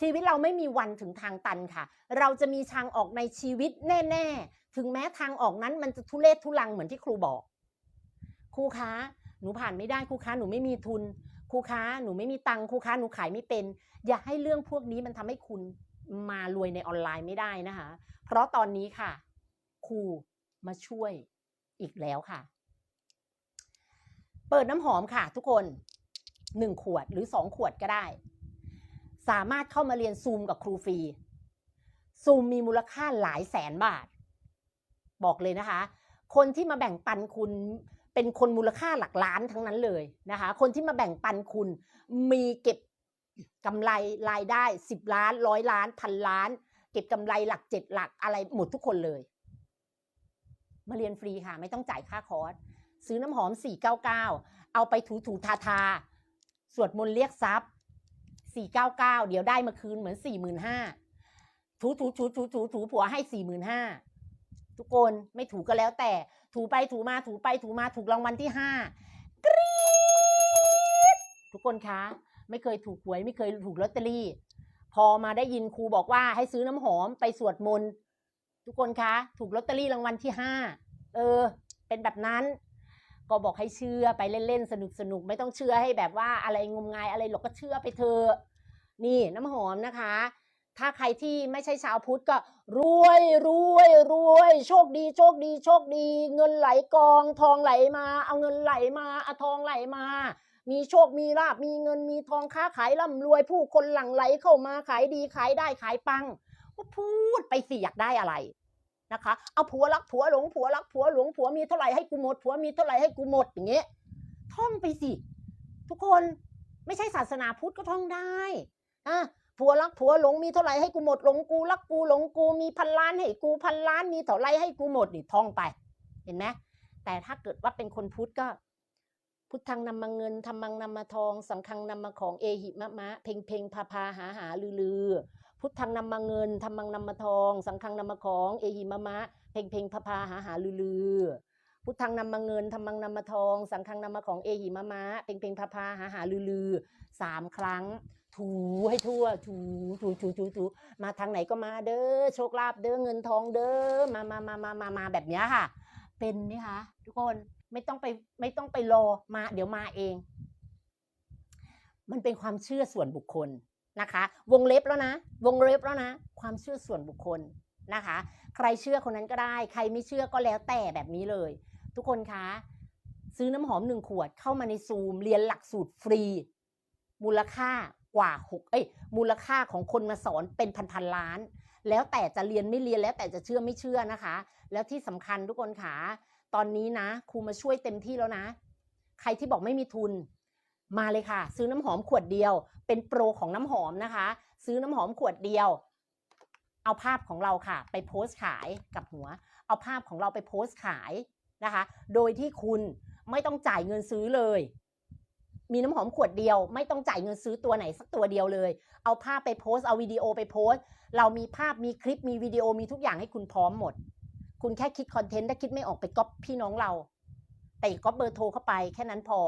ชีวิตเราไม่มีวันถึงทางตันค่ะ เราจะมีทางออกในชีวิตแน่ๆ ถึงแม้ทางออกนั้นมันจะทุเลศทุลังเหมือนที่ครูบอก ครูคะ หนูผ่านไม่ได้ครูคะหนูไม่มีทุน ครูคะหนูไม่มีตังค์ครูคะหนูขายไม่เป็น อย่าให้เรื่องพวกนี้มันทำให้คุณมารวยในออนไลน์ไม่ได้นะคะ เพราะตอนนี้ค่ะ ครูมาช่วยอีกแล้วค่ะ เปิดน้ำหอมค่ะ ทุกคนหนึ่งขวดหรือสองขวดก็ได้ สามารถเข้ามาเรียนซูมกับครูฟรีซูมมีมูลค่าหลายแสนบาท บอกเลยนะคะ คนที่มาแบ่งปันคุณเป็นคนมูลค่าหลักล้านทั้งนั้นเลยนะคะ คนที่มาแบ่งปันคุณมีเก็บกำไรรายได้สิบล้านร้อยล้านพันล้าน เก็บกำไรหลักเจ็ดหลักอะไรหมดทุกคนเลย มาเรียนฟรีค่ะ ไม่ต้องจ่ายค่าคอร์สซื้อน้ำหอม 499 เอาไปถูถูทาทาสวดมนต์เรียกทรัพย์ 499 เดี๋ยวได้มาคืนเหมือน 45,000ถูถูถูถูถูถูผัวให้ 45,000 ทุกคนไม่ถูก็แล้วแต่ ถูไปถูมาถูไปถูมาถูกรางวัลที่5กรี๊ดทุกคนคะ ไม่เคยถูกหวยไม่เคยถูกลอตเตอรี่ พอมาได้ยินครูบอกว่าให้ซื้อน้ำหอมไปสวดมนต์ทุกคนคะ ถูกลอตเตอรี่รางวัลที่ห้าเออ เป็นแบบนั้น ก็บอกให้เชื่อไปเล่นๆสนุกๆไม่ต้องเชื่อให้แบบว่าอะไรงมงายอะไรหรอกก็เชื่อไปเถอะนี่น้ำหอมนะคะ ถ้าใครที่ไม่ใช่ชาวพุทธก็รวยรวยรวยโชคดีโชคดีโชคดี เงินไหลกองทองไหลมา เอาเงินไหลมาเอาทองไหลมา มีโชคมีลาบมีเงินมีทองค้าขายร่ำรวยผู้คนหลั่งไหลเข้ามาขายดีขายได้ขายปังก็พูดไปสิอยากได้อะไร นะคะ เอาผัวรักผัวหลงผัวรักผัวหลงผัวมีเท่าไหร่ให้กูหมดผัวมีเท่าไหร่ให้กูหมดอย่างเงี้ยท่องไปสิ ทุกคนไม่ใช่ศาสนาพุทธก็ท่องได้อะผัวรักผัวหลงมีเท่าไหร่ให้กูหมดหลงกูรักกูหลงกูมีพันล้านให้กูพันล้านมีเท่าไหร่ให้กูหมดนี่ท่องไป เห็นไหมแต่ถ้าเกิดว่าเป็นคนพุทธก็ พุทธังนำมาเงินธรรมังนำมาทองสังฆังนำมาของเอหิมะมะ เพ่งเพ่งพาพาหาหาลือลือ พุทธังนำมาเงินธรรมังนำมาทอง สังฆังนำมาของ เอหิมะมะ เพ่งเพ่งพาพาหาหาลือลือพุทธังนำมาเงินธรรมังนำมาทอง สังฆังนำมาของเอหิมะมะ เพ่งเพ่งพาพาหาหาลือลือสามครั้ง ถูให้ทั่ว ถูถูถูถูถูมาทางไหนก็มาเด้อโชคลาภเด้อเงินทองเด้อมามามามามามาแบบเนี้ยค่ะ เป็นไหมคะทุกคนไม่ต้องไปไม่ต้องไปรอมา เดี๋ยวมาเอง มันเป็นความเชื่อส่วนบุคคล นะคะ วงเล็บแล้วนะ วงเล็บแล้วนะ ความเชื่อส่วนบุคคลนะคะ ใครเชื่อคนนั้นก็ได้ ใครไม่เชื่อก็แล้วแต่แบบนี้เลย ทุกคนคะ ซื้อน้ำหอมหนึ่งขวดเข้ามาในซูม เรียนหลักสูตรฟรี มูลค่ากว่าหกเอ้ยมูลค่าของคนมาสอนเป็นพันพันล้าน แล้วแต่จะเรียนไม่เรียนแล้วแต่จะเชื่อไม่เชื่อนะคะ แล้วที่สำคัญทุกคนคะตอนนี้นะครูมาช่วยเต็มที่แล้วนะ ใครที่บอกไม่มีทุน มาเลยค่ะ ซื้อน้ำหอมขวดเดียว เป็นโปรของน้ำหอมนะคะ ซื้อน้ำหอมขวดเดียว เอาภาพของเราค่ะ ไปโพสต์ขายกับหัว เอาภาพของเราไปโพสต์ขายนะคะ โดยที่คุณไม่ต้องจ่ายเงินซื้อเลย มีน้ำหอมขวดเดียว ไม่ต้องจ่ายเงินซื้อตัวไหนสักตัวเดียวเลย เอาภาพไปโพสต์เอาวิดีโอไปโพสต์ เรามีภาพมีคลิปมีวิดีโอมีทุกอย่างให้คุณพร้อมหมด คุณแค่คิดคอนเทนต์ถ้าคิดไม่ออกไปก๊อปพี่น้องเรา แต่ก๊อปเบอร์โทรเข้าไปแค่นั้นพอ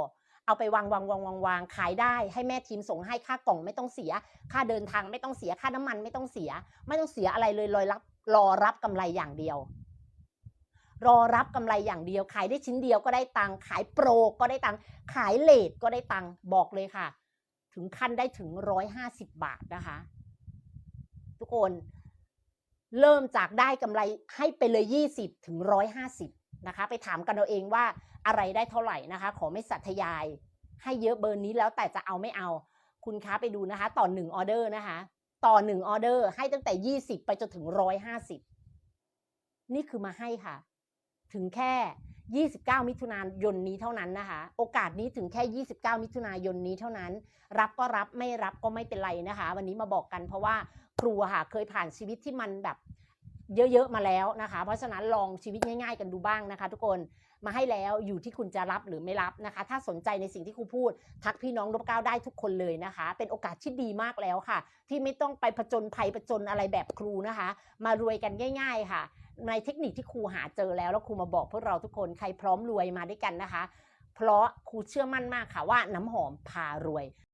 เอาไปวางวางวางวางวางขายได้ให้แม่ทีมส่งให้ค่ากล่องไม่ต้องเสีย ค่าเดินทางไม่ต้องเสียค่าน้ำมันไม่ต้องเสีย ไม่ต้องเสียอะไรเลยรอรับรอรับกำไรอย่างเดียว รอรับกำไรอย่างเดียว ขายได้ชิ้นเดียวก็ได้ตังค์ขายโปรก็ได้ตังค์ขายเลทก็ได้ตังค์บอกเลยค่ะ ถึงขั้นได้ถึงร้อยห้าสิบบาทนะคะ ทุกคนเริ่มจากได้กำไรให้ไปเลย 20 ถึง 150 นะคะ ไปถามกันเอาเองว่า อะไรได้เท่าไหร่นะคะ ขอไม่สัตยาย ให้เยอะเบอร์นี้แล้วแต่จะเอาไม่เอา คุณค้าไปดูนะคะ ต่อหนึ่งออเดอร์นะคะ ต่อหนึ่งออเดอร์ให้ตั้งแต่20ไปจนถึง150นี่คือมาให้ค่ะ ถึงแค่ 29 มิถุนายนนี้เท่านั้นนะคะ โอกาสนี้ถึงแค่ 29 มิถุนายนนี้เท่านั้น รับก็รับไม่รับก็ไม่เป็นไรนะคะ วันนี้มาบอกกันเพราะว่าครูค่ะเคยผ่านชีวิตที่มันแบบ เยอะๆมาแล้วนะคะ เพราะฉะนั้นลองชีวิตง่าย ๆ กันดูบ้างนะคะ ทุกคนมาให้แล้วอยู่ที่คุณจะรับหรือไม่รับนะคะ ถ้าสนใจในสิ่งที่ครูพูด ทักพี่น้องรบเก้าได้ทุกคนเลยนะคะ เป็นโอกาสที่ดีมากแล้วค่ะ ที่ไม่ต้องไปผจญภัยผจญอะไรแบบครูนะคะ มารวยกันง่าย ๆค่ะ ในเทคนิคที่ครูหาเจอแล้วแล้วครูมาบอกพวกเราทุกคนใครพร้อมรวยมาด้วยกันนะคะ เพราะครูเชื่อมั่นมากค่ะว่าน้ำหอมพารวย